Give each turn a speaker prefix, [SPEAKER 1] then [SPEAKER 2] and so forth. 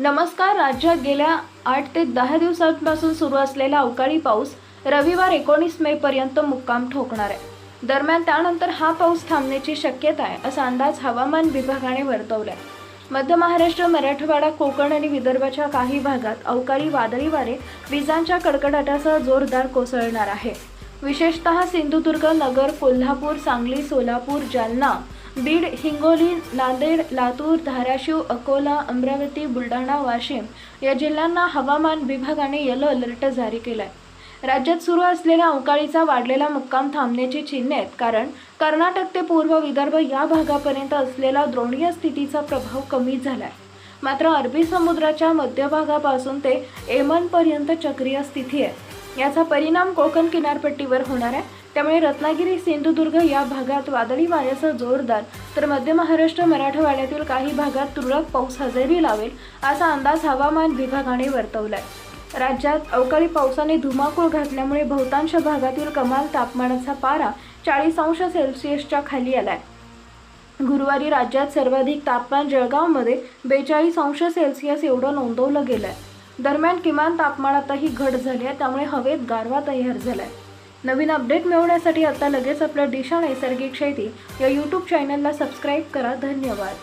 [SPEAKER 1] नमस्कार राज्यात गेल्या आठ ते दहा दिवसांपासून सुरू असलेला अवकाळी पाऊस रविवार एकोणीस मे पर्यंत मुक्काम ठोकणार आहे. दरम्यान त्यानंतर हा पाऊस थांबण्याची शक्यता आहे असा अंदाज हवामान विभागाने वर्तवलाय. मध्य महाराष्ट्र मराठवाडा कोकण आणि विदर्भाच्या काही भागात अवकाळी वादळी वारे विजांच्या कडकडाटासह जोरदार कोसळणार आहे. विशेषतः सिंधुदुर्ग नगर कोल्हापूर सांगली सोलापूर जालना बीड हिंगोली नांदेड लातूर धाराशिव अकोला अमरावती बुलढाणा वाशिम या जिल्ह्यांना हवामान विभागाने येलो अलर्ट जारी केलाय. राज्यात सुरू असलेल्या अवकाळीचा वाढलेला मुक्काम थांबण्याची चिन्हे आहेत कारण कर्नाटक ते पूर्व विदर्भ या भागापर्यंत असलेला द्रोणीय स्थितीचा प्रभाव कमी आहे मात्र अरबी समुद्राच्या मध्यभागापासून ते एमनपर्यंत चक्रीय स्थिती आहे. याचा परिणाम कोकण किनारपट्टीवर होणार आहे. त्यामुळे रत्नागिरी सिंधुदुर्ग या भागात वादळी वाऱ्यासह जोरदार तर मध्य महाराष्ट्र मराठवाड्यातील काही भागात तुरळक पाऊस हजेरी लावेल असा अंदाज हवामान विभागाने वर्तवलाय. राज्यात अवकाळी पावसाने धुमाकूळ घातल्यामुळे बहुतांश भागातील कमाल तापमानाचा पारा चाळीस अंश सेल्सिअसच्या खाली आलाय. गुरुवारी राज्यात सर्वाधिक तापमान जळगावमध्ये बेचाळीस अंश सेल्सिअस एवढं नोंदवलं गेलं आहे दरम्यान किमान तापमानातही घट झाली आहे त्यामुळे हवेत गारवा तयार झाला आहे नवीन अपडेट मिळवण्यासाठी आता लगेच आपलं दिशा नैसर्गिक शेती या यूट्यूब चॅनलला सबस्क्राईब करा. धन्यवाद.